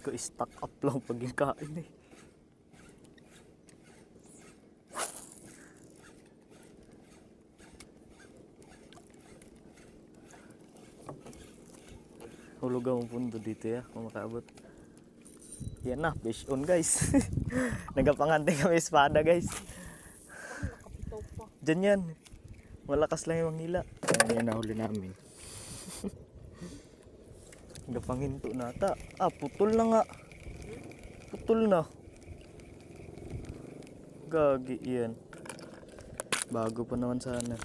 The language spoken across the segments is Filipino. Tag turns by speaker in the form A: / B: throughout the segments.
A: Stack up lang pag yung kain eh. Hulog ang pundo dito ya, kung makaabot. Yan na, fish on guys. Nagapangante kami espada guys. Diyan yan. Malakas lang yung hila. Yan yan nahuli namin. Gapanginto na ata. Ah, putol na nga. Putol na. Gagi yan. Bago pa naman sana.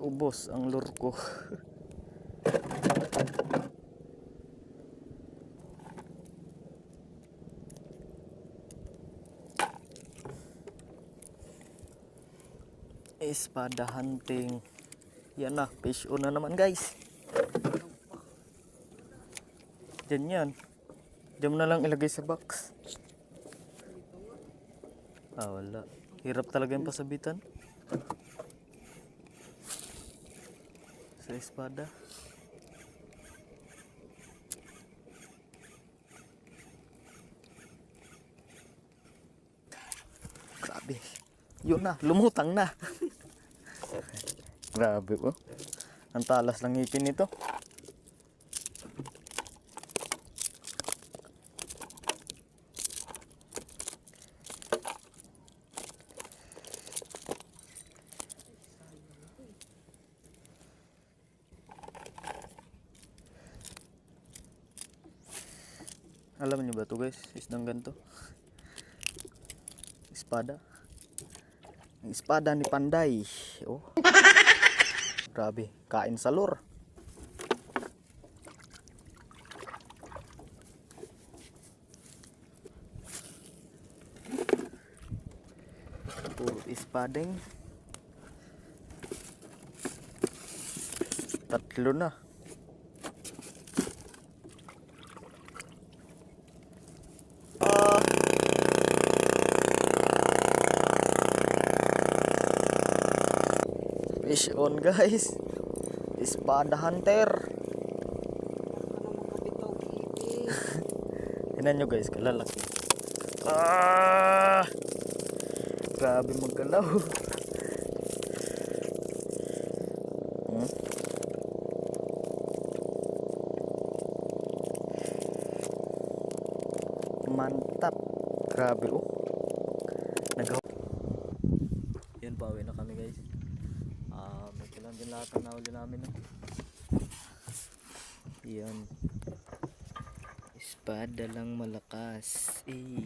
A: Ubos ang lure ko. Espada hunting. Yan na, fish on na naman guys. Diyan yan. Diyan na lang ilagay sa box. Ah, wala. Hirap talaga yung pasabitan. Sa espada. Grabe. Yun na, lumutang na. Grabe po. Ang talas ng ngipin nito. Alam niyo ba to guys? Isdang ganito. Espada. Ang espada ni Panday. Oh. Grabe, kain sa lure. Puro espadeng. Tatlo na. Fish on guys. Espada hunter. Tingnan nyo guys, kalalaki. Ah! Grabe magkalaw. Hmm? Mantap. Grabe oh. Nag Yan pa, na kami guys. Din lahat ang nahuli namin. Oh. Yan. Espada lang malakas. Eh.